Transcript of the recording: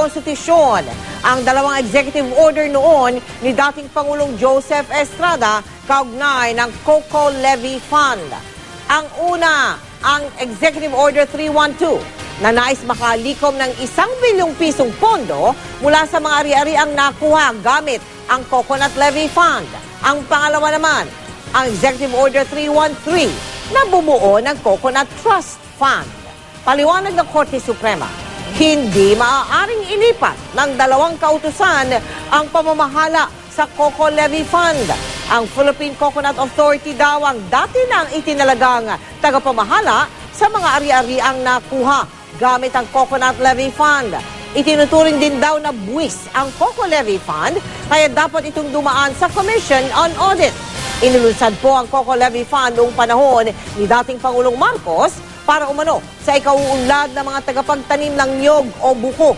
konstitusyon ang dalawang executive order noon ni dating Pangulong Joseph Estrada kaugnay ng Coco Levy Fund. Ang una, ang Executive Order 312 na nais makalikom ng isang bilyong pisong pondo mula sa mga ari-ariang nakuha gamit ang Coconut Levy Fund. Ang pangalawa naman, ang Executive Order 313 na bumuo ng Coconut Trust Fund. Paliwanag ng Korte Suprema, hindi maaaring ilipat ng dalawang kautusan ang pamamahala sa Coco Levy Fund. Ang Philippine Coconut Authority daw ang dati nang itinalagang tagapamahala sa mga ari-ariang nakuha gamit ang Coconut Levy Fund. Itinuturing din daw na buwis ang Coco Levy Fund kaya dapat itong dumaan sa Commission on Audit. Inulunsad po ang Coco Levy Fund noong panahon ni dating Pangulong Marcos para umano sa ikauunlad ng mga tagapagtanim ng niyog o buko